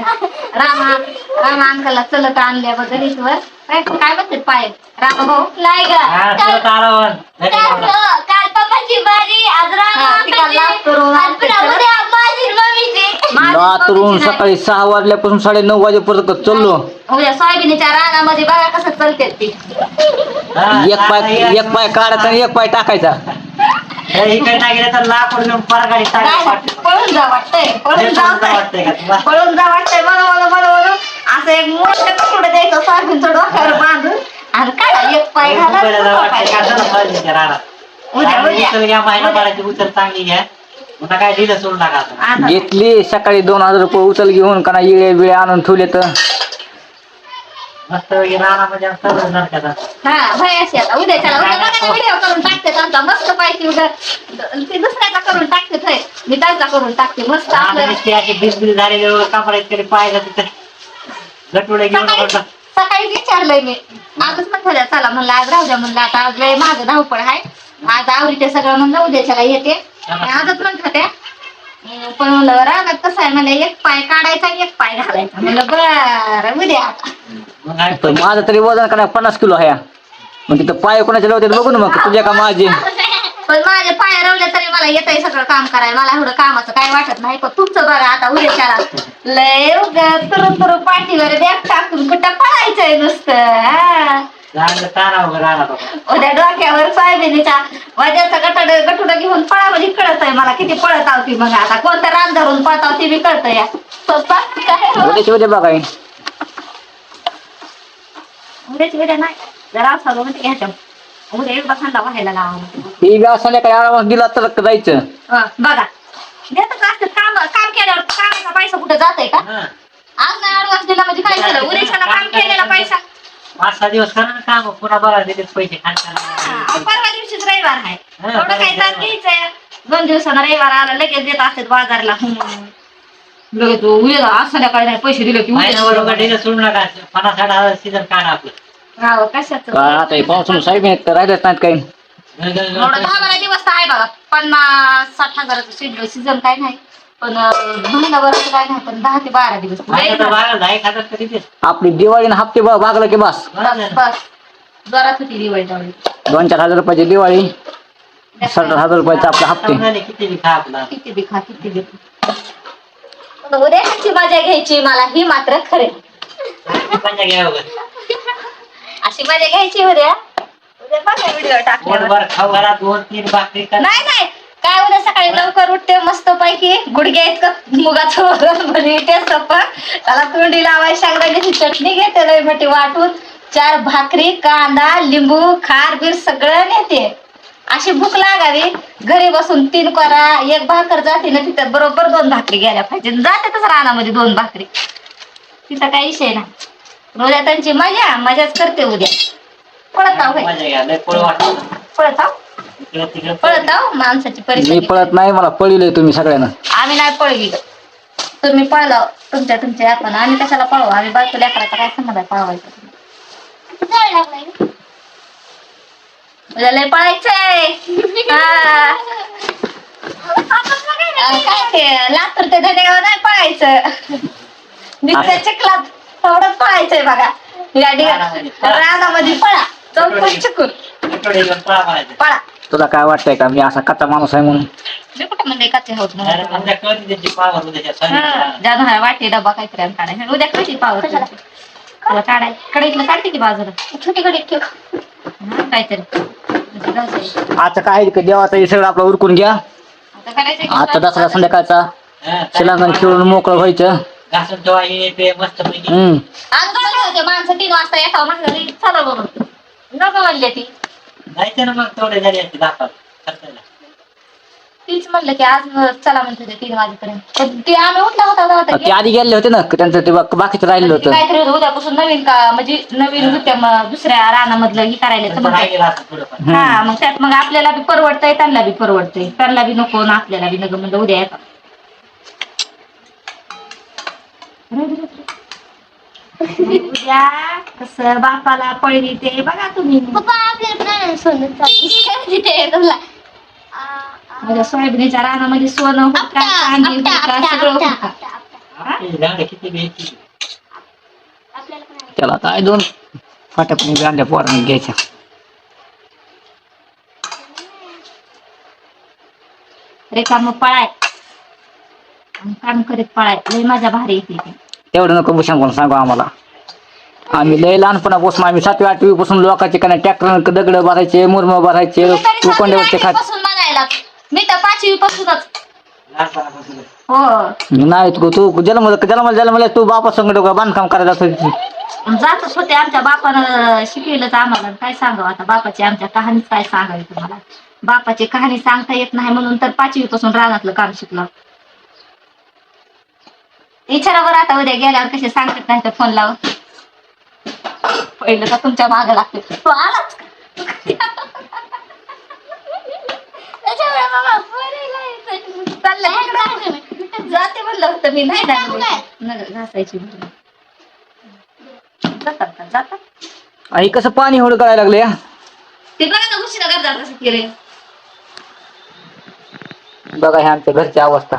रामा रामा अंकलला चलत आणल्याबद्दल ईश्वर काय काय म्हणतात पाय? रामा भाऊ? नाही ग. हा, काल तुला तारावर. घरी काल बोलवा. काल पप्पाची बारी आज रामा हा, ती काल अंकलची, लातूरहून आज आणते पुन्हा तर. उद्या माझी मम्मीची. माझी लातूरून मम्मीची नाही. सकाळी सहा वाजल्यापासून साडे नऊ वाजेपर्यंत चाललो. उद्या सोयाबीनच्या रानामध्ये बघा कसं चालते ती. हा, एक पाय एक पाय काढायचा आणि एक पाय टाकायचा. हे इकडे टाकले तर लाकूड परगाडी. पळून जा वाटतंय पळून जा वाटतंय का तुला? पळून जा वाटतंय असं एक मोठं कपडे द्यायचं डोक्यावर बांधून. आणि काय एक पाय घाला. चला. उद्या उद्या. उद्या. घेतली सकाळी दोन हजार रुपये उचल घेऊन का इळे बिळे आणून ठेवले तर? मस्त हा अशी आता. उद्याच्याला उद्या व्हिडिओ करून टाकते आमचा मस्त उद्या ते दुसऱ्याचा करून टाकते होय. मी त्यांचा करून टाकते. मस्त आपलं नुसती अशी बिलबिल झालेली कपड्यात तरी पाहिलं तिथं. गटुडे घेऊन सकाळी विचारलंय मी. आजच होत्या चला म्हणलं आज राहू द्या म्हणलं. आता आज लय माझं धावपळ आहे आज आवडीते सगळं म्हणलं उद्याच्याला येते. आणि आजच म्हणत होत्या अं, पण म्हणलं रागात कसं आहे म्हणलं एक पाय काढायचा आणि एक पाय घालायचा. म्हणलं बरं उद्या. आता मग काय? तर माझं तरी वजन का नाही पन्नास किलो आहे. मग तिथं पाय कोणाच्या लावते बघू ना मग तुझ्या का माझे? पण माझे पाय रवले तरी मला येतंय सगळं काम करायला. मला एवढं कामाचं काय वाटत नाही. पण तुमचं बघा आता उद्याच्याला लय उगाच तुरून तुरून पाठीवर बॅग टाकून कुठं पळायचंय नुसतं उद्या डोक्यावर सोयाबीनच्या वजाचा गटाड गटुडा घेऊन पळा म्हणजे कळत आहे मला किती पळत आवती मग आता. कोणतं रान धरून पळत आवती बी कळत या. हो? उद्याची उद्या बघाय उद्याची उद्या नाही. जरा असा म्हणजे घ्यायचं. उद्या एकदा थंडा व्हायला लावा. बी आज संध्याकाळी आरामात गेला तर जायचं? हं, बघा. देतच असतं काम काम केल्यावर कामाचा पैसा कुठे जातोय का? हा. आज नाही दिला म्हणजे काय झालं? उद्याच्याला काम केलेला पैसा. पाच सहा दिवस करा ना काम पुन्हा बघा दिले पैसे हा, परवा दिवशीच रविवार आहे. हा, एवढं काय ताण घ्यायचंय. दोन दिवसानं रविवार आला लगेच देत असतात बाजारला. हम्म. लगेच उद्या आज संध्याकाळी नाही पैसे दिले की महिना उद्या बरोबर दिलं सोडू नका. पन्नास साठ हजार सीझन काढा आपलं. राव कशाचं? का आता हे पावसाळून साहेब आहेत तर राहिलेच नाहीत काही. एवढं दहा बारा दिवस तर आहे बघा. पन्नास साठ हजाराचं सीजन सीझन काय नाही. पण महिनाभराचं काय नाही. पण दहा ते बारा दिवस आपली दिवाळी आणि हप्ते ब- भागलं की बस. बस होती दिवाळी त्यावेळी दोन चार हजार रुपयाची दिवाळी साठ हजार रुपयाचे आपले हप्ते. किती बी खा आपला किती बी खा. पण उद्याची मजा घ्यायची मला ही मात्र खरे अशी मजा घ्यायची उद्या. व्हिडिओ टाकल्यावर पोटभर खाऊ घाला दोन तीन भाकरी करा. नाही नाही. काय उद्या सकाळी लवकर उठते मस्त पैकी गुडघ्या इतकं मुगाचं बनविते सप्पा त्याला तोंडी लावाय शेंगदाण्याची चटणी घेते लय मोठी वाटून. चार भाकरी कांदा लिंबू खार बीर सगळं नेते. अशी भूक लागावी. घरी बसून तीन करा एक भाकर जाते ना तिथं बरोबर दोन भाकरी घ्यायला पाहिजे. जातातच रानामध्ये दोन भाकरी. तिथं काही विषय नाही. पण उद्या त्यांची मजा मजाच करते उद्या. पळत आहो मजा घ्या लय पोळ वाटतं. पळत आहो इकडं तिकडं पळत आहो माणसाची मी परिस्थिती पळत नाही मला पळिलंय तुम्ही सगळ्यांना. आम्ही नाही पळवी तुम्ही पळला तुमच्या तुमच्या हातानं आम्ही कशाला पळवू? आम्ही बायको लेकराचा काय संबंध आहे पळवायचा? लय पळायचंय. हा. अं, काय ते? लातूर ते धनेगाव नाही पळायचं. चिखलात पळायचंय बघा. या पळा. रानामध्ये पळा. चौकट चिकून पळा. तुला काय वाटतंय का? मी असा कच्चा माणूस आहे म्हणून. मी कुठं म्हणले कच्चे होत वाटी डबा काहीतरी आणि काढायचा. उद्या कधी पावर तुला काढाय कढईतलं काढते की बाजूला? छोटी कडे ठेव. हा, काहीतरी. घासायचं. आता काय आहे? का देवाचं हे सगळं आपलं उरकून घ्या. आता करायचं की आता दसरा संध्याकाळचा. शिलांगण खेळून मोकळं व्हायचं. घासून ठेवा हे ते मस्त पैकी हम्म. आज माणसं तीन वाजता म्हणलं चला बघून नको म्हणले ती. जायचं ना मग तेवढे झाले असते तीच म्हणलं की आज चला म्हणत होते तीन वाजेपर्यंत. पण ते आम्ही उठला होता तेव्हा ते आधी गेले होते ना त्यांचं ते बाकीचं राहिलं ते होतं. काहीतरी होतं, उद्यापासून नवीन का म्हणजे नवीन नृत्य म- दुसऱ्या रानामधलं ही करायला तर पण मग राहिलेलं असं थोडंफार. हा मग त्यात मग आपल्याला बी परवडतंय त्यांना बी परवडतंय. त्यांना बी नको ना आपल्याला बी नको म्हणजे उद्या येतात. उद्या कसं बापाला पळवी ते बघा तुम्ही पप्पा आपल्याला नाही सोनं चालली तिथे तुला म्हणजे सोयाबीनच्या रानामध्ये सोनं हुडका आपटा चांदी आपटा हुडका आपटा सगळं आपटा हुडका आपटा आपटा हा? झाडं किती बी आहेत. आपल्याला पण आहे. त्याला काय दोन फाट्या पण आणल्या पोरांनी घ्यायच्या रेखाम पळाय आणि काम करीत पळाय लय माझ्या भारी येते ती. तेवढं नको सांगून सांगू आम्हाला. आम्ही लय लहानपणापासून आम्ही सातवी आठवी पासून लोकांचे काय ट्रॅक्टर दगड भरायचे मुरम भरायचे सातवी खात मी तर पाचवी पासूनच. हो. नाही तू तू जन्म जन्म जन्मला तू बापा संगड बांधकाम करायला जात होती. जातच होते आमच्या बापानं शिकवलंच आम्हाला. काय सांगावं आता? बापाची आमच्या कहाणीच काय सांगावी तुम्हाला? बापाची कहाणी सांगता येत नाही म्हणून तर पाचवी पासून रानातलं काम शिकलो. विचारावर आता उद्या गेल्यावर कसे सांगत नाही तर फोन लाव पहिलं तर तुमच्या मागं लागते. तो आलाच. जाते म्हणलं होतं मी नाही घासायची. जातात का? जातात. आई कसं पाणी होड करायला लागले ते बघा ना घुशीला गरजा कसं केले बघा हे आमच्या घरची अवस्था.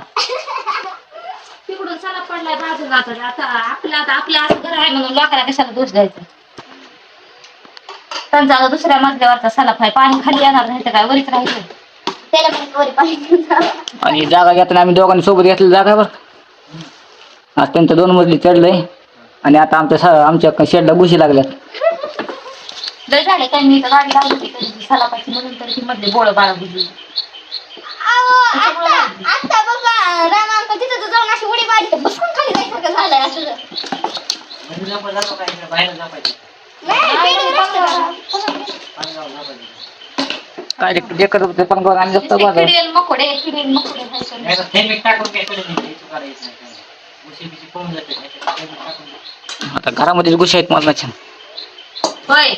पडलाय बाजूला आता आता आपलं आता आपलं असं घर आहे म्हणून लोकांना कशाला दोष द्यायचा? त्यांचा आता दुसऱ्या मजल्यावरचा सलाफ आहे. पाणी खाली येणार नाही तर काय? वरीच राहायचं त्याला पण वरी पाणी घेऊन जावं. आणि जागा घेताना आम्ही दोघांनी सोबत घेतली जागा बरं आज त्यांचं दोन मजली चढलंय. आणि आता आमच्या सा- आमच्या शेडला घुशी लागल्यात. लय झाले काय? मी तर गाडी लावली होती कधी. सलापाची म्हणून तर ती मधले बोळ बाळ अहो, आता आता बघा रामांक तिथं तर जाऊन अशी उडी मारली. तर बसून झालंय काय काय रे, देखत होते पण बघ आणि जगता बघा किडेल मकोडे किडेल मकोडे खायचं. नाही. आता घरामध्येच घुशी आहेत मला छान होय.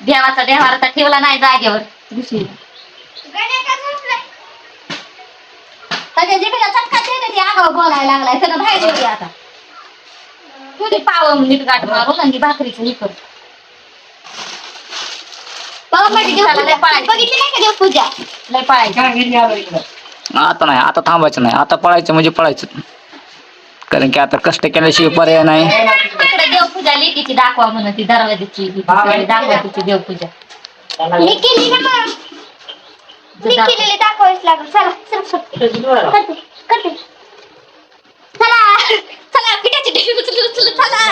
देवाचा देवार तर ठेवला नाही जागेवर. घुशी गण्या का झोपलाय? त्याच्या जिभेला चटका देते ती आगाव बोलायला लागलाय? त्याला बाहेर येऊ दे आता. तू ते पाव नीट गाठ मारून आणि भाकरीचं हे. बघितली नाही का लय पाळायचं. घरी आलो इकडं. आता नाही आता थांबायचं नाही. आता पळायचं म्हणजे पळायचं. कारण की आता कष्ट केल्याशिवाय पर्याय नाही. तिकडे देवपूजा लेकीची दाखवा म्हणून ती दरवाजाची सगळी दाखवा तिची देवपूजा त्याला मी केली ना. मग मी केलेली दाखवावीच लागेल. चला चला चला. करते करते. चला चला पिठाची उचलू चला?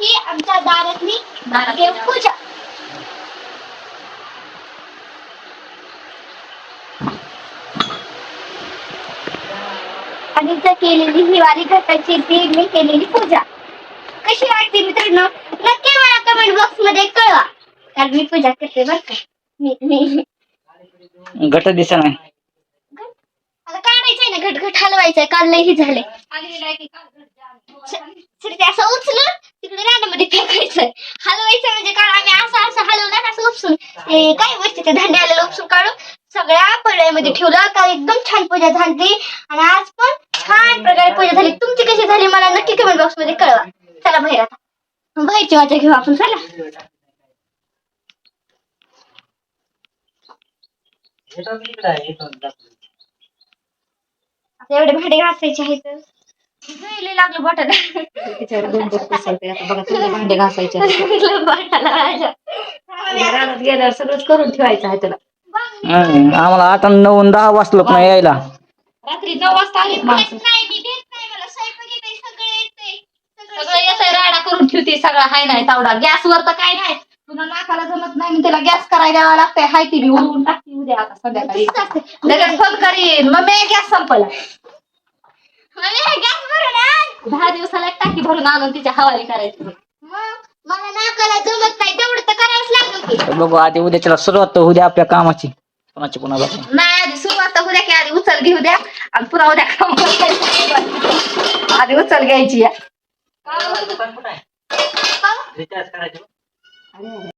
ही आमच्या दारातली देवपूजा आणि केलेली हिवारी घटाची ती मी केलेली पूजा. कशी वाटते मित्रांनो? नक्की मला कमेंट बॉक्समध्ये कळवा. कारण मी पूजा करते बरं का. मी मी. घट दिसा नाही. आता काढायचंय ना घट घट हलवायचंय. झालंय तर ते असं उचलून तिकडे रानामध्ये फेकायचं हलवायचं म्हणजे काढ आम्ही असं असं हलवलं असं उपसून ते काय गोष्टी ते धान्य आलेलं उपसून काढून सगळ्या पडळ्यामध्ये ठेवलं. का एकदम छान पूजा झाली. आणि आज पण छान प्रकारे पूजा झाली. तुमची कशी झाली मला नक्की कमेंट बॉक्समध्ये कळवा. चला बाहेर आता. बाहेरची मजा घेऊ आपण चला येतो की इकडं आहे? येतो जातो. आता एवढे भांडे घासायचे आहेत. लय लागलं बॉटल. तिच्यावर दोन दोन पुसवते आता बघा तुला भांडे घासायचे रानात गेल्यावर सगळंच करून ठेवायचं आहे तुला हम्म, आम्हाला आता नऊ आणि दहा वाजलं पण यायला. रात्री नऊ वाजता आली माणसं. नाही मी देत नाही मला स्वयंपाक येते सगळं येते सगळं येतंय राडा करून ठेवते सगळं. हाय नाही तावडा. गॅसवर तर काय नाही. तुला नाकाला जमत नाही मी तिला गॅस करायला द्यावा लागतंय. हाय ती बी उडवून टाकते उद्या आता संध्याकाळी. लगेच फोन करीन. मग मी गॅस संपला. गॅस भरून आण. दहा दिवसाला एक टाकी भरून आणून तिच्या हवाली करायची. मग मला नाकाला जमत नाही. तेवढं तर करावंच लागलं की. तर बघू आधी उद्याच्याला सुरुवात तर उद्या आपल्या कामाची. कोणाची कोणाला. नाही आधी सुरुवात तर उद्या की आधी उचल घेऊ द्या. आणि पुन्हा उद्या काम करायचं. आधी उचल घ्यायची. या? रिचार्ज करायचं?